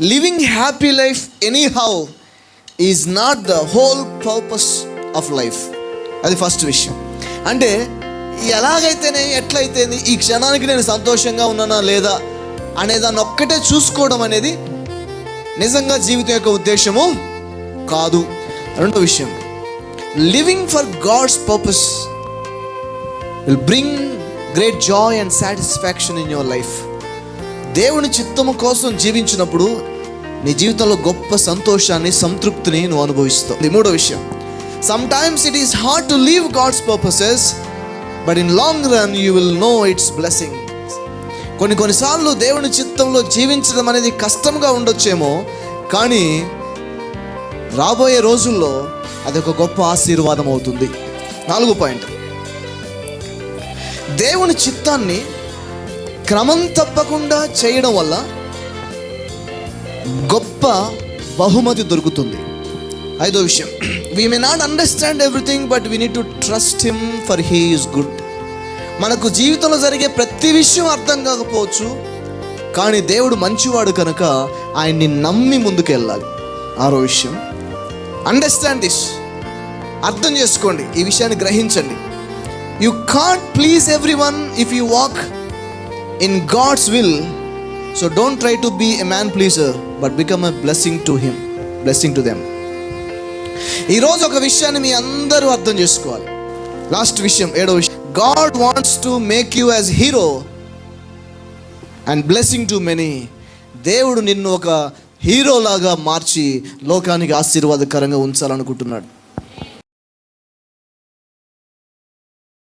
Living happy life any how is not the whole purpose of life అది first విషయం. అంటే ఎలాగైతేనే ఎట్లయితే ఈ క్షణానికి నేను సంతోషంగా ఉన్నానా లేదా అనే దాన్ని ఒక్కటే చూసుకోవడం అనేది నిజంగా జీవితం యొక్క ఉద్దేశము కాదు. రెండో విషయం. Living for God's purpose will bring great joy and satisfaction in your life దేవుని చిత్తము కోసం జీవించినప్పుడు నీ జీవితంలో గొప్ప సంతోషాన్ని సంతృప్తిని నువ్వు అనుభవిస్తావు. ఇది మూడో విషయం. Sometimes it is hard to leave God's purposes but in long run you will know it's blessing కొన్ని కొన్నిసార్లు దేవుని చిత్తంలో జీవించడం అనేది కష్టంగా ఉండొచ్చేమో కానీ రాబోయే రోజుల్లో అది ఒక గొప్ప ఆశీర్వాదం అవుతుంది. నాలుగు పాయింట్. దేవుని చిత్తాన్ని క్రమం తప్పకుండా చేయడం వల్ల గొప్ప బహుమతి దొరుకుతుంది. ఐదో విషయం. We may not understand everything but we need to trust him for he is good మనకు జీవితంలో జరిగే ప్రతి విషయం అర్థం కాకపోవచ్చు కానీ దేవుడు మంచివాడు కనుక ఆయన్ని నమ్మి ముందుకెళ్ళాలి ఆరో విషయం. అండర్స్టాండ్ దిస్ అర్థం చేసుకోండి. ఈ విషయాన్ని గ్రహించండి. You can't please everyone if you walk in God's will so don't try to be a man pleaser but become a blessing to him blessing to them ఈరోజు ఒక విషయాన్ని మీ అందరూ అర్థం చేసుకోవాలి. లాస్ట్ విషయం ఏడో విషయం. God wants to make you as hero and blessing to many దేవుడు నిన్ను ఒక హీరోలాగా మార్చి లోకానికి ఆశీర్వాదకరంగా ఉంచాలనుకుంటున్నాడు.